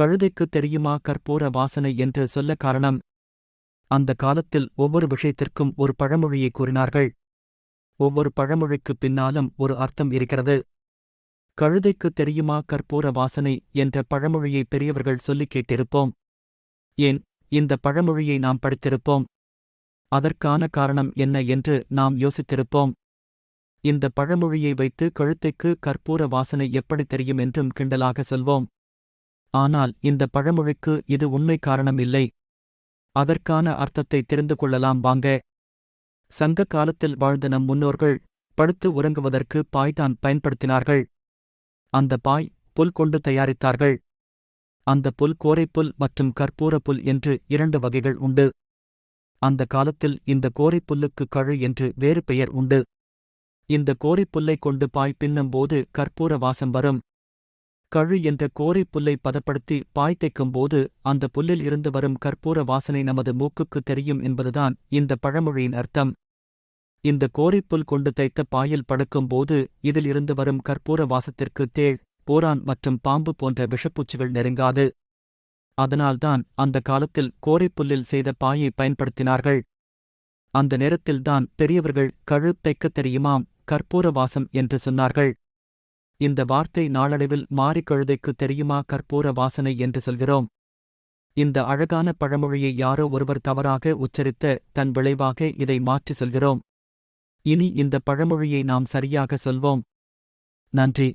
கழுதைக்கு தெரியுமா கற்பூர வாசனை என்று சொல்ல காரணம்? அந்த காலத்தில் ஒவ்வொரு விஷயத்திற்கும் ஒரு பழமொழியை கூறினார்கள். ஒவ்வொரு பழமொழிக்குப் பின்னாலும் ஒரு அர்த்தம் இருக்கிறது. கழுதைக்கு தெரியுமா கற்பூர வாசனை என்ற பழமொழியை பெரியவர்கள் சொல்லிக் கேட்டிருப்போம். ஏன்? இந்த பழமொழியை நாம் படித்திருப்போம். அதற்கான காரணம் என்ன என்று நாம் யோசித்திருப்போம். இந்த பழமொழியை வைத்து கழுத்தைக்கு கற்பூர வாசனை எப்படி தெரியும் என்றும் கிண்டலாக சொல்வோம். ஆனால் இந்த பழமொழிக்கு இது உண்மை காரணம் இல்லை அதற்கான அர்த்தத்தை தெரிந்து கொள்ளலாம் வாங்க. சங்க காலத்தில் வாழ்ந்த நம் முன்னோர்கள் படுத்து உறங்குவதற்கு பாய்தான் பயன்படுத்தினார்கள். அந்த பாய் புல் கொண்டு தயாரித்தார்கள். அந்த புல் கோரைப்புல் மற்றும் கற்பூர புல் என்று இரண்டு வகைகள் உண்டு. அந்த காலத்தில் இந்த கோரைப்புல்லுக்கு கழு என்று வேறு பெயர் உண்டு. இந்த கோரைப்புல்லைக் கொண்டு பாய் பின்னும்போது கற்பூர வாசம் வரும். கழு என்ற கோரைப்புல்லை பதப்படுத்தி பாய் தைக்கும்போது அந்த புல்லில் இருந்து வரும் கற்பூர வாசனை நமது மூக்குக்கு தெரியும் என்பதுதான் இந்த பழமொழியின் அர்த்தம். இந்த கோரைப்புல் கொண்டு தைத்த பாயில் படுக்கும்போது இதில் இருந்து வரும் கற்பூர வாசத்திற்கு தேள் போரான் மற்றும் பாம்பு போன்ற விஷப்பூச்சிகள் நெருங்காது. அதனால்தான் அந்த காலத்தில் கோரைப்புல்லில் செய்த பாயை பயன்படுத்தினார்கள். அந்த நேரத்தில்தான் பெரியவர்கள் கழு தைக்கத் தெரியுமாம் கற்பூர வாசம் என்று சொன்னார்கள். இந்த வார்த்தை நாளடைவில் மாரிக்கழுதைக்கு தெரியுமா கற்பூர வாசனை என்று சொல்கிறோம். இந்த அழகான பழமொழியை யாரோ ஒருவர் தவறாக உச்சரித்த தன் விளைவாக இதை மாற்றி சொல்கிறோம். இனி இந்த பழமொழியை நாம் சரியாக சொல்வோம். நன்றி.